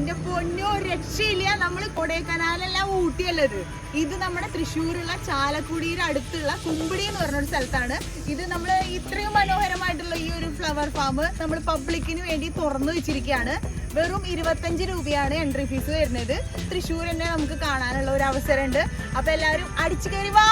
എന്റെ പൊന്നോ രക്ഷയില്ല. നമ്മൾ കൊടൈക്കനാലല്ല ഊട്ടിയല്ലത് ഇത്? നമ്മുടെ തൃശ്ശൂരുള്ള ചാലക്കുടിയുടെ അടുത്തുള്ള കുമ്പിടി എന്ന് പറഞ്ഞ ഒരു സ്ഥലത്താണ്. ഇത് നമ്മൾ ഇത്രയും മനോഹരമായിട്ടുള്ള ഈ ഒരു ഫ്ലവർ ഫാം നമ്മൾ പബ്ലിക്കിന് വേണ്ടി തുറന്നു വെച്ചിരിക്കുകയാണ്. വെറും ഇരുപത്തഞ്ച് രൂപയാണ് എൻട്രി ഫീസ് വരുന്നത്. തൃശ്ശൂർ തന്നെ നമുക്ക് കാണാനുള്ള ഒരു അവസരമുണ്ട്. അപ്പൊ എല്ലാവരും അടിച്ചു കയറി വാ!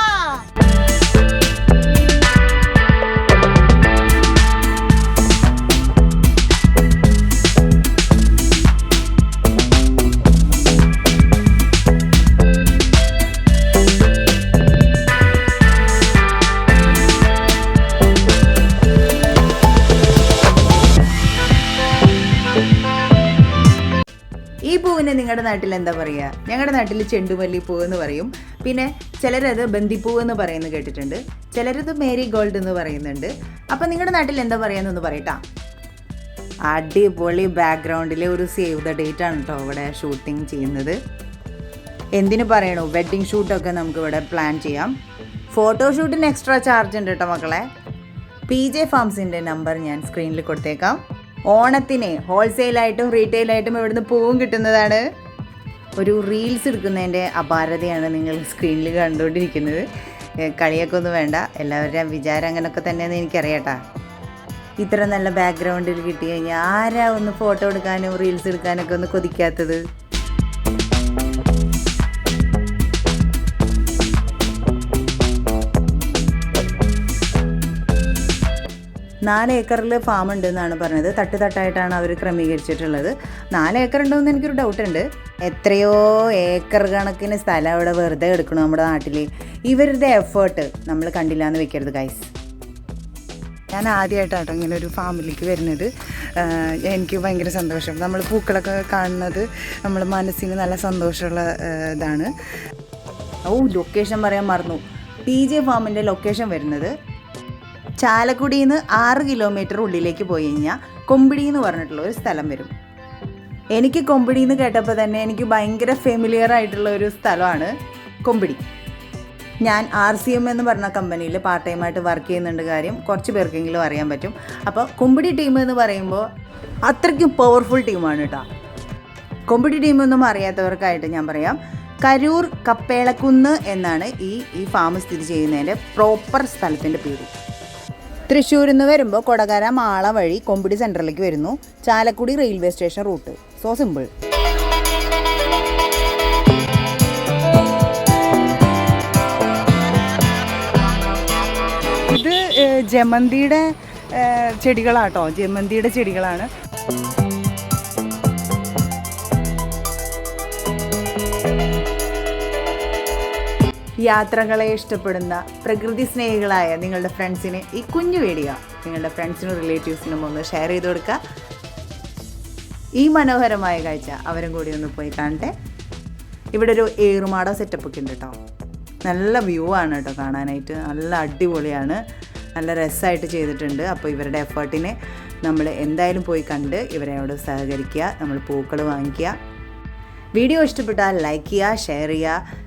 പൂവിനെ നിങ്ങളുടെ നാട്ടിൽ എന്താ പറയുക ഞങ്ങളുടെ നാട്ടിൽ ചെണ്ടുമല്ലി പൂവ് എന്ന് പറയും. പിന്നെ ചിലരത് ബന്ദിപ്പൂ എന്ന് പറയുന്നത് കേട്ടിട്ടുണ്ട്. ചിലരത് മേരി ഗോൾഡ് എന്ന് പറയുന്നുണ്ട്. അപ്പം നിങ്ങളുടെ നാട്ടിൽ എന്താ പറയുന്നതെന്ന് പറയട്ടാ. അടിപൊളി ബാക്ക്ഗ്രൗണ്ടിൽ ഒരു സേവ് ദ ഡേറ്റ് ആണ് കേട്ടോ ഇവിടെ ഷൂട്ടിംഗ് ചെയ്യുന്നത്. എന്തിനു പറയണു? വെഡ്ഡിങ് ഷൂട്ടൊക്കെ നമുക്ക് ഇവിടെ പ്ലാൻ ചെയ്യാം. ഫോട്ടോഷൂട്ടിന് എക്സ്ട്രാ ചാർജ് ഉണ്ട് കേട്ടോ മക്കളെ. പി ജെ ഫാംസിന്റെ നമ്പർ ഞാൻ സ്ക്രീനിൽ കൊടുത്തേക്കാം. ഓണത്തിന് ഹോൾസെയിലായിട്ടും റീറ്റെയിലായിട്ടും ഇവിടുന്ന് പൂവും കിട്ടുന്നതാണ്. ഒരു റീൽസ് എടുക്കുന്നതിന്റെ അപാരതയാണ് നിങ്ങൾ സ്ക്രീനിൽ കണ്ടുകൊണ്ടിരിക്കുന്നത്. കളിയൊക്കെ ഒന്നും വേണ്ട. എല്ലാവരുടെയും വിചാരം അങ്ങനെയൊക്കെ തന്നെയെന്ന് എനിക്കറിയാട്ടാ. ഇത്ര നല്ല ബാക്ക്ഗ്രൗണ്ടിൽ കിട്ടി കഴിഞ്ഞാൽ ആരാ ഒന്ന് ഫോട്ടോ എടുക്കാനും റീൽസ് എടുക്കാനൊക്കെ ഒന്ന് കൊതിക്കാത്തത്? നാല് ഏക്കറിൽ ഫാം ഉണ്ട് എന്നാണ് പറഞ്ഞത്. തട്ട് തട്ടായിട്ടാണ് അവർ ക്രമീകരിച്ചിട്ടുള്ളത്. നാല് ഏക്കർ ഉണ്ടോ എന്ന് എനിക്കൊരു ഡൗട്ട് ഉണ്ട്. എത്രയോ ഏക്കർ കണക്കിന് സ്ഥലം അവിടെ വെറുതെ എടുക്കണം നമ്മുടെ നാട്ടിൽ ഇവരുടെ എഫേർട്ട് നമ്മൾ കണ്ടില്ല എന്ന് വെക്കരുത് ഗൈസ് ഞാൻ ആദ്യമായിട്ടാട്ടോ ഇങ്ങനെ ഒരു ഫാമിലിക്ക് വരുന്നത്. എനിക്ക് ഭയങ്കര സന്തോഷം. നമ്മൾ പൂക്കളൊക്കെ കാണുന്നത് നമ്മൾ മനസ്സിന് നല്ല സന്തോഷമുള്ള ഇതാണ്. ഓ ലൊക്കേഷൻ പറയാൻ മറന്നു. പി ജെ ഫാമിന്റെ ലൊക്കേഷൻ വരുന്നത് ചാലക്കുടിയിൽ നിന്ന് ആറ് കിലോമീറ്റർ ഉള്ളിലേക്ക് പോയി കഴിഞ്ഞാൽ കൊമ്പിടി എന്ന് പറഞ്ഞിട്ടുള്ള ഒരു സ്ഥലം വരും. എനിക്ക് കൊമ്പിടി എന്ന് കേട്ടപ്പോൾ തന്നെ എനിക്ക് ഭയങ്കര ഫെമിലിയർ ആയിട്ടുള്ള ഒരു സ്ഥലമാണ് കൊമ്പിടി. ഞാൻ ആർ സി എം എന്ന് പറഞ്ഞ കമ്പനിയിൽ പാർട്ട് ടൈമായിട്ട് വർക്ക് ചെയ്യുന്നുണ്ട് കാര്യം കുറച്ച് പേർക്കെങ്കിലും അറിയാൻ പറ്റും. അപ്പോൾ കൊമ്പിടി ടീം എന്ന് പറയുമ്പോൾ അത്രയ്ക്കും പവർഫുൾ ടീമാണ് കേട്ടോ കൊമ്പിടി ടീമൊന്നും അറിയാത്തവർക്കായിട്ട് ഞാൻ പറയാം. കരൂർ കപ്പേളക്കുന്ന് എന്നാണ് ഈ ഈ ഫാം സ്ഥിതി ചെയ്യുന്നതിന്റെ പ്രോപ്പർ സ്ഥലത്തിന്റെ പേര്. തൃശ്ശൂരിൽ നിന്ന് വരുമ്പോൾ കൊടകര മാള വഴി കൊമ്പിടി സെന്ററിലേക്ക് വരുന്നു. Chalakudy railway station route so simple ഇത് ജമന്തിയുടെ ചെടികളാട്ടോ. ജമന്തിയുടെ ചെടികളാണ്. യാത്രകളെ ഇഷ്ടപ്പെടുന്ന പ്രകൃതി സ്നേഹികളായ നിങ്ങളുടെ ഫ്രണ്ട്സിന് ഈ കുഞ്ഞു വീഡിയോ നിങ്ങളുടെ ഫ്രണ്ട്സിനും റിലേറ്റീവ്സിനും ഒന്ന് ഷെയർ ചെയ്ത് കൊടുക്കുക. ഈ മനോഹരമായ കാഴ്ച അവരും കൂടി ഒന്ന് പോയി കാണട്ടെ. ഇവിടെ ഒരു ഏറുമാട സെറ്റപ്പ് ഒക്കെ ഉണ്ട് കേട്ടോ നല്ല വ്യൂ ആണ് കേട്ടോ കാണാനായിട്ട്. നല്ല അടിപൊളിയാണ്. നല്ല രസമായിട്ട് ചെയ്തിട്ടുണ്ട്. അപ്പോൾ ഇവരുടെ എഫേർട്ടിനെ നമ്മൾ എന്തായാലും പോയി കണ്ട് ഇവരെയോട് സഹകരിക്കുക നമ്മൾ പൂക്കൾ വാങ്ങിക്കുക. വീഡിയോ ഇഷ്ടപ്പെട്ടാൽ ലൈക്ക് ചെയ്യുക ഷെയർ ചെയ്യുക.